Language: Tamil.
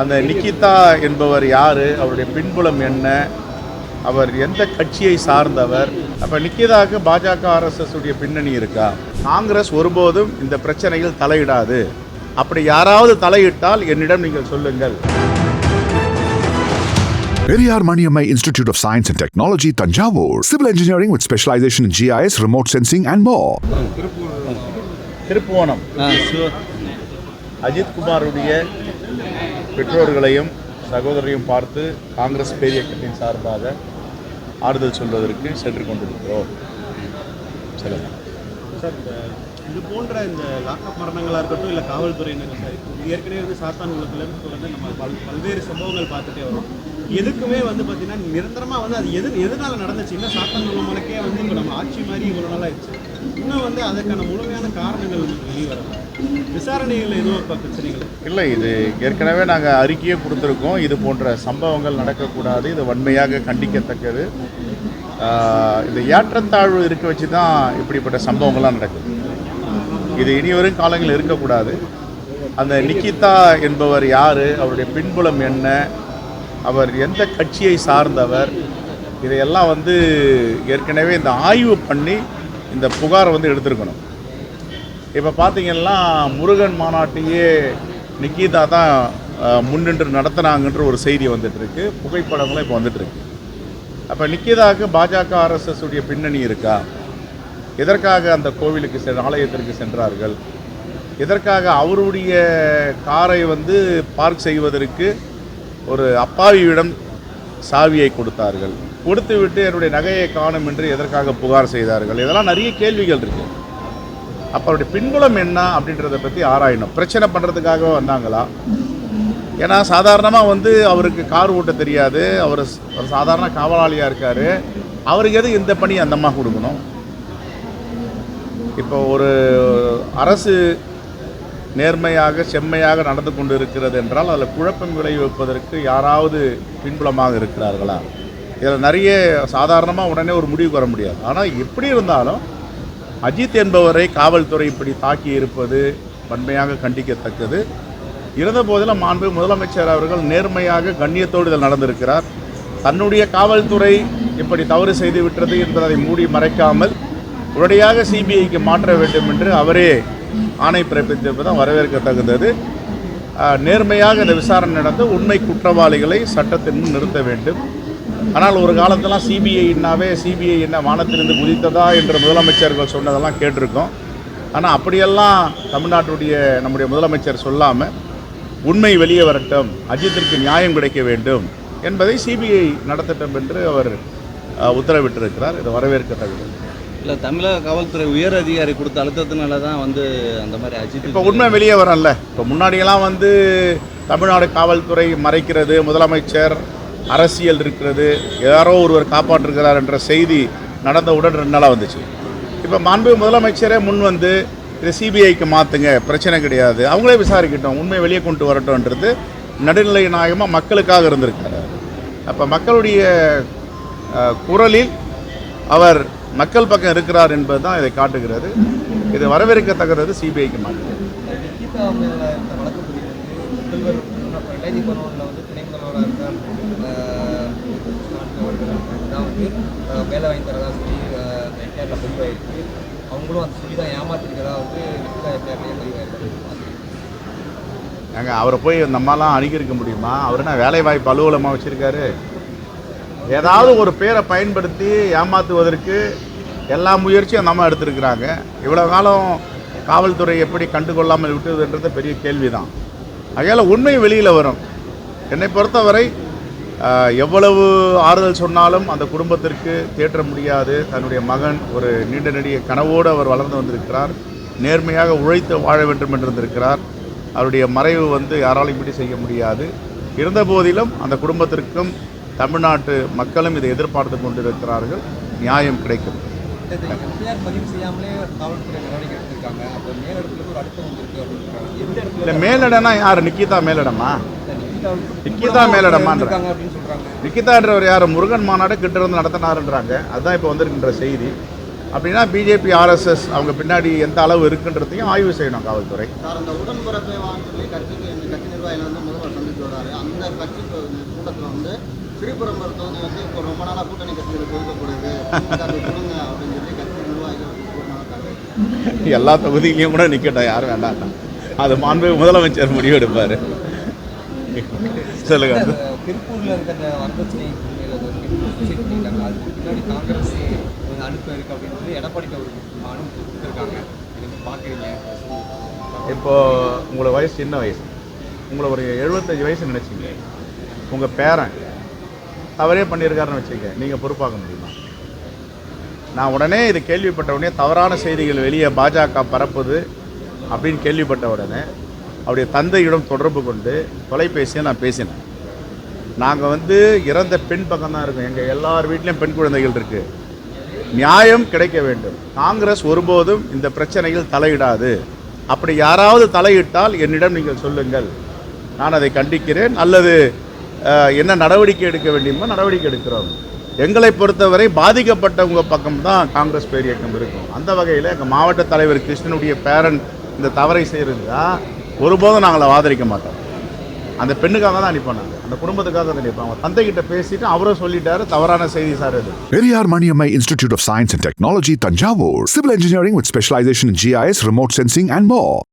அந்த நிக்கிதா என்பவர் யார்? அவருடைய பின்புலம் என்ன? அவர் எந்த கட்சியை சார்ந்தவர்? அப்போ நிக்கிதாவுக்கு பாஜக ஆர்எஸ்எஸ் உடைய பின்னணி இருக்கா? காங்கிரஸ் ஒருபோதும் இந்த பிரச்சனையில் தலையிடாது. அப்படி யாராவது தலையிட்டால் என்னிடம் நீங்கள் சொல்லுங்கள். Maniammai Institute of Science and Technology, Tanjavur. Civil engineering with specialization in GIS, remote sensing, and more. Thiruppuvanam Ajith குமாருடைய பெற்றோர்களையும் சகோதரையும் பார்த்து காங்கிரஸ் பேரியக்கத்தின் சார்பாக ஆறுதல் சொல்வதற்கு சென்று கொண்டிருக்கிறோம். சொல்லுங்கள் சார் இந்த இது போன்ற இந்த லாக்அப் மரணங்களாக இருக்கட்டும் இல்லை காவல்துறையினர் சார் ஏற்கனவே வந்து சாத்தான் உள்ளத்துலேருந்து நம்ம பல் பல்வேறு சம்பவங்கள் பார்த்துட்டே வரோம். எதுக்குமே வந்து பார்த்தீங்கன்னா நிரந்தரமாக வந்து அது எது எதனால நடந்துச்சு? இன்னும் சாத்தான் உள்ள வந்து இப்போ நம்ம ஆட்சி மாதிரி இவ்வளோ நாளாக ஆயிடுச்சு இன்னும் வந்து அதற்கான முழுமையான காரணங்கள் வந்து வெளியே வரல. விசாரணைகள் எதுவும் இப்போ பிரச்சனைகள் இல்லை. இது ஏற்கனவே நாங்கள் அறிக்கையே கொடுத்துருக்கோம். இது போன்ற சம்பவங்கள் நடக்கக்கூடாது. இது வன்மையாக கண்டிக்கத்தக்கது. இந்த ஏற்றத்தாழ்வு இருக்க வச்சு தான் இப்படிப்பட்ட சம்பவங்கள்லாம் நடக்குது. இது இனி வரும் காலங்களில் இருக்கக்கூடாது. அந்த நிக்கிதா என்பவர் யார்? அவருடைய பின்புலம் என்ன? அவர் எந்த கட்சியை சார்ந்தவர் இதையெல்லாம் வந்து ஏற்கனவே இந்த ஆய்வு பண்ணி இந்த புகாரை வந்து எடுத்திருக்கணும். இப்போ பார்த்தீங்கன்னா முருகன் மாநாட்டையே நிக்கிதா தான் முன்னின்று நடத்துனாங்கன்ற ஒரு செய்தி வந்துட்டுருக்கு. புகைப்படங்களும் இப்போ வந்துட்டுருக்கு. அப்போ நிக்கிதாவுக்கு பாஜக ஆர்எஸ்எஸ் உடைய பின்னணி இருக்கா? எதற்காக அந்த கோவிலுக்கு செ ஆலயத்திற்கு சென்றார்கள்? எதற்காக அவருடைய காரை வந்து பார்க் செய்வதற்கு ஒரு அப்பாவியிடம் சாவியை கொடுத்தார்கள். கொடுத்து விட்டு என்னுடைய நகையை காணும் என்று எதற்காக புகார் செய்தார்கள்? இதெல்லாம் நிறைய கேள்விகள் இருக்குது அப்போ அவருடைய பின்புலம் என்ன அப்படின்றத பற்றி ஆராயணும். பிரச்சனை பண்ணுறதுக்காக வந்தாங்களா? ஏன்னா சாதாரணமாக வந்து அவருக்கு கார் ஓட்ட தெரியாது. அவர் ஒரு சாதாரண காவலாளியாக இருக்கார். அவருக்கு எது இந்த பணி அந்தம்மா கொடுக்கணும்? இப்போ ஒரு அரசு நேர்மையாக செம்மையாக நடந்து கொண்டு இருக்கிறது என்றால் அதில் குழப்பம் விளைவிப்பதற்கு யாராவது பின்புலமாக இருக்கிறார்களா? இதில் நிறைய சாதாரணமாக உடனே ஒரு முடிவுக்கு வர முடியாது. ஆனால் எப்படி இருந்தாலும் அஜித் என்பவரை காவல்துறை இப்படி தாக்கி இருப்பது வன்மையாக கண்டிக்கத்தக்கது. இருந்த போதிலும் மாண்பு முதலமைச்சர் அவர்கள் நேர்மையாக கண்ணியத்தோடு இதில் நடந்திருக்கிறார். தன்னுடைய காவல்துறை இப்படி தவறு செய்து விட்டது என்பதை மூடி மறைக்காமல் உடனடியாக சிபிஐக்கு மாற்ற வேண்டும் என்று அவரே ஆணை பிறப்பித்திருப்பதும் வரவேற்க வரவேற்கத்தகுந்தது நேர்மையாக இந்த விசாரணை நடந்து உண்மை குற்றவாளிகளை சட்டத்தின் முன் நிறுத்த வேண்டும். ஆனால் ஒரு காலத்தெல்லாம் சிபிஐனாவே சிபிஐ என்ன வானத்திலிருந்து குதித்ததா என்று முதலமைச்சர்கள் சொன்னதெல்லாம் கேட்டிருக்கோம். ஆனால் அப்படியெல்லாம் தமிழ்நாட்டுடைய நம்முடைய முதலமைச்சர் சொல்லாமல் உண்மை வெளியே வரட்டும் அஜித்திற்கு நியாயம் கிடைக்க வேண்டும் என்பதை சிபிஐ நடத்தட்டும் என்று அவர் உத்தரவிட்டிருக்கிறார். இது வரவேற்கத்தக்கது. இல்லை தமிழக காவல்துறை உயர் அதிகாரி கொடுத்த அழுத்தத்தினால தான் வந்து அந்த மாதிரி அஜித் இப்போ உண்மை வெளியே வரல இப்போ முன்னாடியெல்லாம் வந்து தமிழ்நாடு காவல்துறை மறைக்கிறது முதலமைச்சர் அரசியல் இருக்கிறது யாரோ ஒருவர் காப்பாற்றுகிறார் என்ற செய்தி நடந்தவுடன் ரெண்டு நாளாக வந்துச்சு. இப்போ மாண்பு முதலமைச்சரே முன் வந்து இதை சிபிஐக்கு மாற்றுங்க பிரச்சனை கிடையாது. அவங்களே விசாரிக்கட்டும் உண்மை வெளியே கொண்டு வரட்டும்ன்றது நடுநிலை நாயகமாக மக்களுக்காக இருந்திருக்காரு. அப்போ மக்களுடைய குரலில் அவர் மக்கள் பக்கம் இருக்கிறார் என்பது தான் இதை காட்டுகிறது. இது வரவேற்கத்தக்கது சிபிஐக்கு மாற்றுகிறது வேலை வாங்கி தரதா சொல்லி எஃப்ஐஆரில் பதிவாயிருக்கு அவங்களும் அந்த சொல்லி தான் ஏமாத்திருக்கதா வந்து பதிவாயிருக்கு ஏங்க அவரை போய் நம்மலாம் அணுகியிருக்க முடியுமா? அவர் என்ன வேலை வாய்ப்பு அலுவலமாக வச்சுருக்காரு? ஏதாவது ஒரு பேரை பயன்படுத்தி ஏமாற்றுவதற்கு எல்லா முயற்சியும் நம்ம எடுத்திருக்கிறாங்க. இவ்வளோ காலம் காவல்துறை எப்படி கண்டுகொள்ளாமல் விட்டதுன்றது பெரிய கேள்வி தான் அதையால் உண்மை வெளியில் வரும். என்னை பொறுத்தவரை எவ்வளவு ஆறுதல் சொன்னாலும் அந்த குடும்பத்திற்கு தேற்ற முடியாது. தன்னுடைய மகன் ஒரு நீண்ட நெடிய கனவோடு அவர் வளர்ந்து வந்திருக்கிறார். நேர்மையாக உழைத்து வாழ வேண்டும் என்று இருந்திருக்கிறார் அவருடைய மறைவு வந்து யாராலும் இப்படி செய்ய முடியாது. இருந்த போதிலும் அந்த குடும்பத்திற்கும் தமிழ்நாட்டு மக்களும் இதை எதிர்பார்த்து கொண்டிருக்கிறார்கள். நியாயம் கிடைக்கும். இல்லை மேலிடம்னா யார்? நிக்கிதா மேலிடமா? நிக்கிதா மேலிடமான்ற நிக்கிதான்றவர் யார்? முருகன் மாநாடு கிட்ட இருந்து நடத்தினாருன்றாங்க. அதுதான் இப்போ வந்திருக்கின்ற செய்தி. அப்படின்னா பிஜேபி ஆர்எஸ்எஸ் அவங்க பின்னாடி எந்த அளவு இருக்குன்றதையும் ஆய்வு செய்யணும் காவல்துறை. உடன்பிறப்பை வாங்க கட்சிக்கு கட்சி நிர்வாகிகள் வந்து முதல்வர் சந்தித்து வராரு அந்த கட்சி கூட்டத்தில் வந்து ஸ்ரீபெரும்புரம் தொகுதி வந்து இப்போ ரொம்ப நாளாக கூட்டணி கட்சிகளுக்கு ஒதுக்கப்படுது திமுக க்கு கொடுங்க அப்படின்னு சொல்லி கட்சி நிர்வாகிகள் கூறினாங்க எல்லா தொகுதியிலையும் கூட நிற்கட்டும் யாரும் வேண்டாம் அது மாண்பு முதலமைச்சர் முடிவு எடுப்பார். சொல்லுங்க. திருப்பூர்ல இருக்க அந்த வரதட்சணை அதுக்கு பின்னாடி காங்கிரஸ் அனுப்ப இருக்கு அப்படின்னு சொல்லி எடப்பாடி ஒரு மனு கொடுத்துருக்காங்க. நீங்க பாக்குறீங்க இப்போ உங்களோட வயசு சின்ன வயசு? உங்களை ஒரு எழுபத்தஞ்சு வயசு நினச்சிங்க. உங்கள் பேரன் தவறே பண்ணியிருக்காருன்னு வச்சுக்க நீங்கள் பொறுப்பாக்க முடியுமா? நான் உடனே இது கேள்விப்பட்ட உடனே தவறான செய்திகள் வெளியே பாஜக பரப்புது அப்படின்னு கேள்விப்பட்ட உடனே அவருடைய தந்தையிடம் தொடர்பு கொண்டு தொலைபேசியை நான் பேசினேன். நாங்கள் வந்து இறந்த பெண் பக்கம் தான் இருக்கோம். எங்கள் எல்லார் வீட்லேயும் பெண் குழந்தைகள் இருக்குது நியாயம் கிடைக்க வேண்டும். காங்கிரஸ் ஒருபோதும் இந்த பிரச்சனையில் தலையிடாது. அப்படி யாராவது தலையிட்டால் என்னிடம் நீங்கள் சொல்லுங்கள். நான் அதை கண்டிக்கிறேன். அல்லது என்ன நடவடிக்கை எடுக்க வேண்டியமோ நடவடிக்கை எடுக்கிறோம். எங்களை பொறுத்தவரை பாதிக்கப்பட்டவங்க பக்கம் தான் காங்கிரஸ் பேரியக்கம் இருக்கும். அந்த வகையில் எங்கள் மாவட்ட தலைவர் கிருஷ்ணனுடைய பேரன் இந்த தவறை செய்கிறதா ஒருபோதும் நாங்களை ஆதரிக்க மாட்டோம். அந்த பெண்ணுக்காக தான் அனுப்பினாங்க. அந்த குடும்பத்துக்காக தான் அனுப்பாங்க தந்தை கிட்ட பேசிட்டு அவரும் சொல்லிட்டாரு தவறான செய்தி சார் இது. Periyar Maniammai institute of science and technology Thanjavur. Civil engineering with specialisation GIS remote sensing and and.